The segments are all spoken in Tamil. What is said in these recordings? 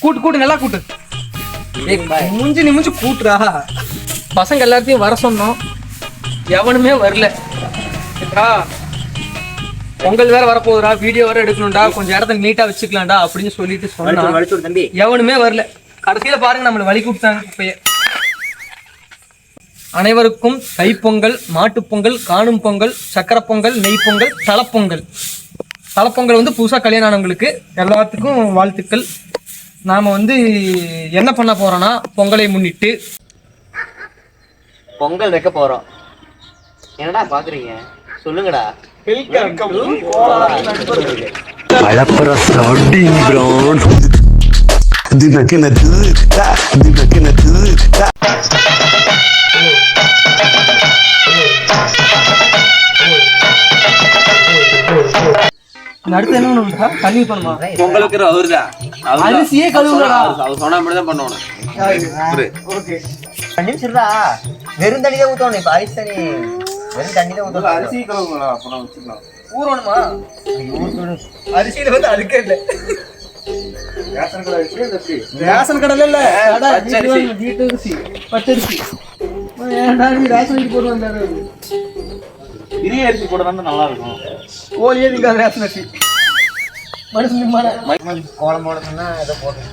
கூட்டு கூட்டு நல்லா கூட்டு. மூஞ்சி நிமிஞ்சு கூட்டுறா பசங்க எல்லாத்தையும் வர சொன்னோம். எவனுமே வரல. பொங்கல் வேற வரப்போகுதுடா வீடியோ வேற எடுக்கணும்டா கொஞ்சம் இடத்த நீட்டா வச்சுக்கலாம்டா அப்படின்னு சொல்லிட்டு சொன்னா. எவனுமே வரல. கடைசியில பாருங்க நம்மள வழி கூப்பிட்டாங்க இப்பயே. அனைவருக்கும் தைப்பொங்கல் மாட்டுப்பொங்கல் காணும் பொங்கல் சக்கரை பொங்கல் நெய் பொங்கல் தலப்பொங்கல். தலப்பொங்கல் வந்து புதுசாக கல்யாணம் ஆனவங்களுக்கு எல்லாத்துக்கும் வாழ்த்துக்கள். நாம் வந்து என்ன பண்ண போறோம்னா பொங்கலை முன்னிட்டு. பொங்கல் வைக்க போறோம். என்னடா பாக்குறீங்க? சொல்லுங்கடா. இந்த அடுத்து என்ன பண்ணுறா தண்ணி பண்ணுமா? பொங்கலுக்கு அவருதான். அரிசியே கழுவுறடா அவர் சொன்ன மாதிரி தான் பண்ணணும் ஓகே. தண்ணி சொல்றா வெறும் தண்ணி தான் ஊத்தணும். இப்ப அரிசி தண்ணி வெறும் தண்ணி தான் ஊத்தணும். அரிசி கழுவுங்களா அப்புறம் வச்சுக்கலாம். ஊறணுமா? அரிசியில வந்து அழுக்கே இல்லை. ரேஷன் கடை அரிசி இந்த எப்படி ரேஷன் கடையில இல்ல. கடை, பச்சரிசி. ரேஷன் அரிசி போட்டு வந்தாரு இரிய அரிசி போட தான் நல்லா இருக்கும். கோழியே நீங்க ரேஷன் அரிசி. மனுஷன் கோலம் போடணும்னா ஏதோ போடணும்.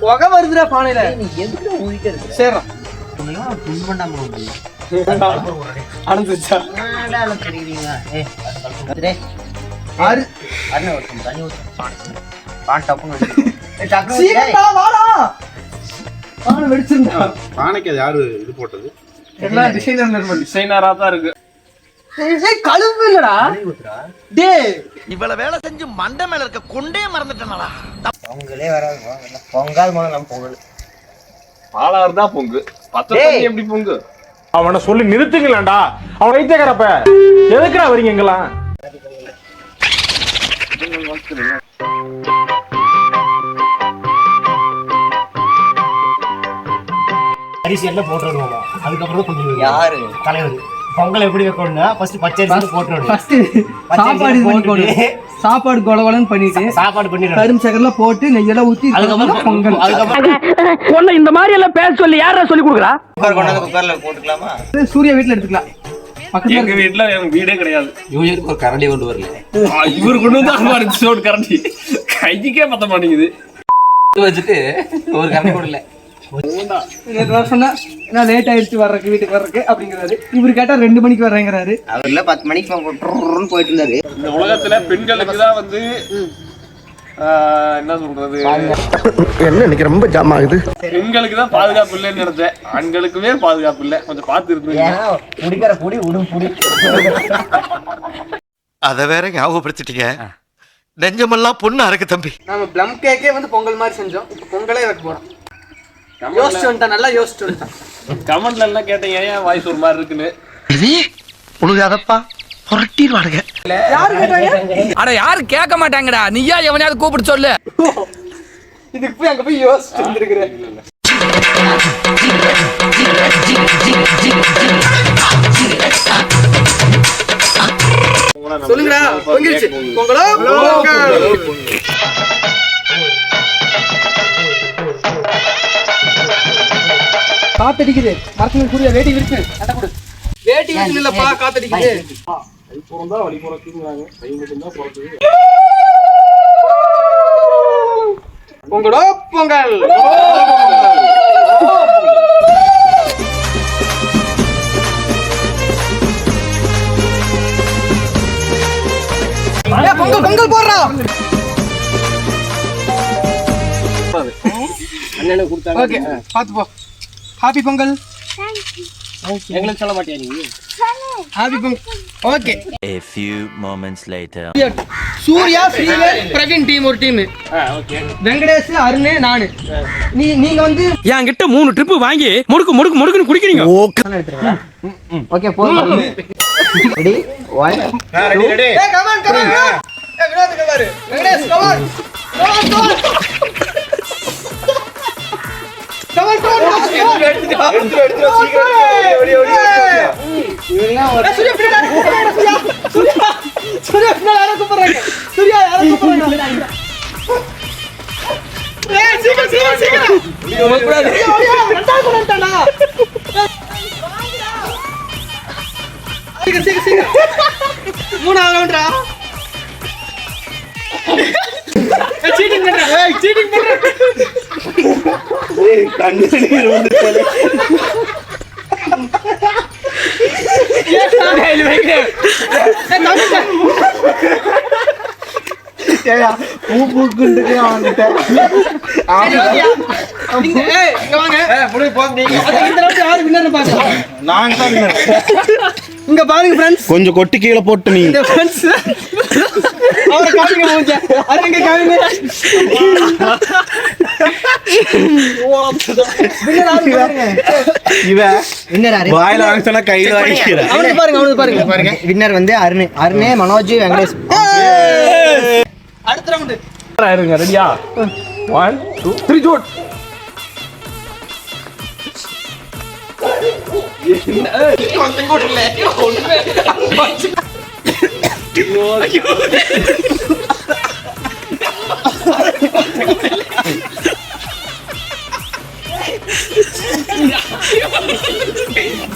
புகை வருதுடா பானையில. நீ எதுக்கு ஊழிட்டு இருக்க சரிடா புல் பண்ணாம வந்து அனுப்பிச்சா தெரியுறீங்களா ஏ டேய் ஆறு. அண்ணன் ஊத்து தண்ணி ஊத்து பான் பான் டப்புன்னு வாடா. பானை வெடிச்சிருந்தா. பானைக்கு அது யாரு இது போட்டது? எல்லாம் டிசைனர் நிர்மல் டிசைனரா தான் இருக்கு. கழுவு இல்லடா. டேய். இவ்வளவு வேலை செஞ்சு மண்டை மேல இருக்க கொண்டே மறந்துட்டேனடா. பொங்கலே வராது போங்க. பொங்கல் முதல்ல நம்ம பொங்கல். பாலாறு தான் பொங்கு. தண்ணி எப்படி பொங்கு? அவனை சொல்லி நிறுத்துங்களேன்டா அவன் வைத்தியக்காரப்ப எதுக்குடா வரீங்க எங்கெல்லாம் அரிசி எல்லாம் போட்டு விடுவோம் அதுக்கப்புறம் கொஞ்சம் யாரு? தலைவர். பொங்கல் எப்படி வைக்கணும்னா ஃபர்ஸ்ட் பச்சை அரிசி போட்டு விடுவோம் ஃபர்ஸ்ட் சாப்பாடு இது பண்ணி போடு சாப்பாடு கொலகொலன்னு பண்ணிட்டு சாப்பாடு பண்ணிடுறோம் கரும்பு சக்கரெல்லாம் போட்டு நெய்யெல்லாம் ஊத்தி அதுக்கப்புறம் பொங்கல். அதுக்கப்புறம் உன்னை இந்த மாதிரி எல்லாம் பேச சொல்லி யாரா சொல்லி கொடுக்குறா? குக்கர் கொண்டாந்து குக்கர்ல போட்டுக்கலாமா? சூர்யா வீட்ல எடுத்துக்கலாம். பக்கத்துல எங்க வீட்டுல எனக்கு வீடே கிடையாது. யூனியனுக்கு ஒரு கரண்டி கொண்டு வரல. ஆ, இவர் கொண்டு வந்து கரண்டி. கைக்கே பத்த மாட்டேங்குது. வச்சுட்டு ஒரு கரண்டி கொடுல நேத்து வர சொன்னா நான் லேட் ஆயிடுச்சு வர்றதுக்கு வீட்டுக்கு வர்றதுக்கு அப்படிங்கிறாரு. இவரு கேட்டா ரெண்டு மணிக்கு வர்றேங்கிறாரு. அவர்ல பத்து மணிக்கு போயிட்டு இருந்தாரு. இந்த உலகத்துல பெண்களுக்கு தான் வந்து என்ன சொல்றது? என்ன இன்னைக்கு ரொம்ப ஜாம் ஆகுது? பெண்களுக்கு தான் பாதுகாப்பு இல்லைன்னு நினைச்சேன். ஆண்களுக்குமே பாதுகாப்பு இல்லை. கொஞ்சம் பார்த்து புடி அத வேற ஞாபகப்படுத்திட்டீங்க. நெஞ்சமெல்லாம் பொண்ணா இருக்கு தம்பி. நாம ப்ளம் கேக்கே வந்து பொங்கல் மாதிரி செஞ்சோம். இப்போ பொங்கலே வைக்க போறோம். யோசிச்சு வந்துட்டான் நல்லா யோசிச்சு வந்துட்டான் கமெண்ட்ல எல்லாம் கேட்டீங்க ஏன் வாய்ஸ் ஒரு மாதிரி இருக்குன்னு? உழுகாதப்பா புரட்டிடுவானுங்க. யாரு கேட்டாங்க? அட யாரும் கேட்க மாட்டாங்கடா. நீயா எவனையாவது கூப்பிட்டு சொல்லு. இதுக்கு போய் அங்க போய் யோசிச்சு வந்துருக்கிறேன் சொல்லுங்கடா பொங்கிருச்சு பொங்கலோ? பொங்கல். காத்தடிக்குது. மரத்துல கூடிய வேட்டி விரிச்சு அட கொடு. வேட்டி இல்லப்பா காத்தடிக்குது. பொங்கலோ பொங்கல். ஏய், பொங்கல் பொங்கல் போடுறா. ஓகே பாத்து போ. ஹாப்பி பொங்கல் எங்களுக்கு சொல்ல மாட்டியா நீ? Happy Pongal okay A few moments later. Surya Srivel Praveen team ஒரு டீம் வெங்கடேஷ் அருண் நானு. நீ நீங்க வந்து என்கிட்ட மூணு ட்ரிப்பு வாங்கி முடுக்கு முடுக்கு முடுக்குன்னு குடிக்கிறீங்க. ஓகே போதும். ரெடி ஒன் ஏய் கமான் கமான் ஏய் வினோத் இங்க பாரு. Venkatesh come on come on come on come on come on மூணாவது ரவுண்டா சீட்டிங் பண்றேன் சீட்டிங் பண்றேன். அது இந்த round யாரு winner னு பாக்கலாம். நாங்க தான் winner. இங்க பாருங்க ஃப்ரெண்ட்ஸ் கொஞ்சம் கொட்டி கீழே போட்டு நீ. ஃப்ரெண்ட்ஸ் அவரை காமிங்க மூஞ்ச. அது இங்க காமிங்க. வாயில வாங்க சொன்னா கையில வாங்கிக்கிற. அவனுக்கு பாருங்க அவனுக்கு பாருங்க. பாருங்க. வின்னர் வந்து அருண். அருண் மனோஜ் வெங்கடேஷ். அடுத்த ரவுண்டு இருங்க ரெடியா? ஒன் டூ த்ரீ ஜூட்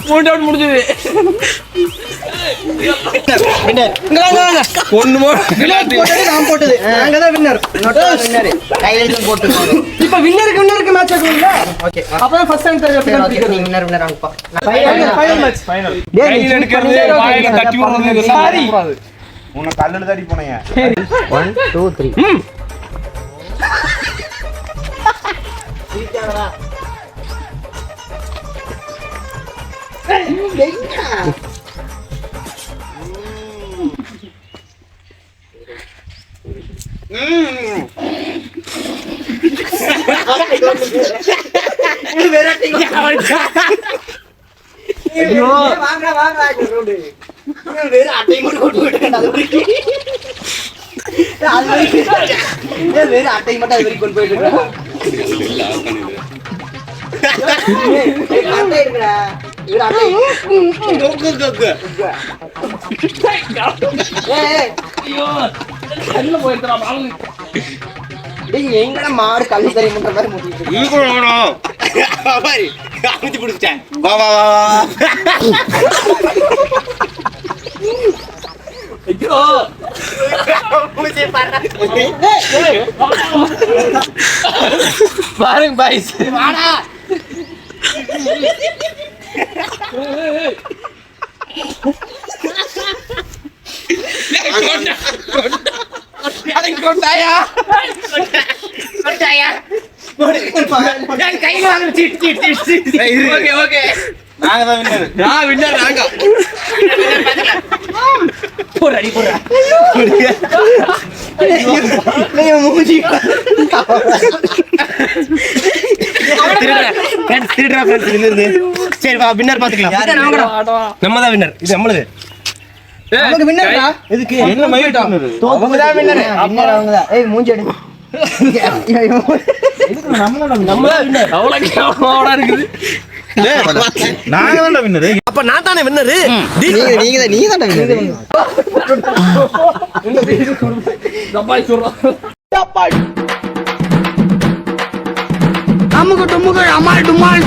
மூணு ரவுண்ட் முடிஞ்சது ஒன்னு வாங்க வாங்க ஒண்ணு போட்டது நான் போட்டது நாங்க தான் வின்னர் கையில இப்போ வின்னருக்கு வின்னருக்கு மேட்ச் ஆகும்ல ஓகே அப்பதான் ஃபர்ஸ்ட் டைம் சரி தெரியும் ஓகே நீ வின்னர் வின்னர் அனுப்பா ஃபைனல் மேட்ச் ஃபைனல் கையில் எடுக்கிறது வாயில தட்டி விடுறது இதெல்லாம் சாரி. பண்ணக்கூடாது. உன்னை கல்லுல தடி த்ரீ வேற அட்டை மட்டும் அது வரைக்கும் கொண்டு போயிட்டு டேய், எங்கடா மாடு கல்லு தறி முன்ற மாதிரி முட்டிட்டு இருக்கு? வா வா வா வா. பாருங்க பாய்ஸ். நாங்க தான் winner. நான் வின்னர் நாங்க நீங்க மூஞ்சி சரி வா வின்னர் பாத்துக்கலாம் நம்ம தான் வின்னர் இது நம்மளுது நமக்கு வின்னர்டா எதுக்கு? என்ன மயிர் winner? அவங்க தான் வின்னர் வின்னர் அவங்க தான். ஏய் மூஞ்சி எடு நம்ம தான் வின்னர் அவ்வளவு கேவலமாடா இருக்குது. நாங்க தான்டா winner. அப்ப நான் தானே வின்னரு? நீங்க நீங்க தான் வின்னர். டுமுக்கு அமால் டுமால்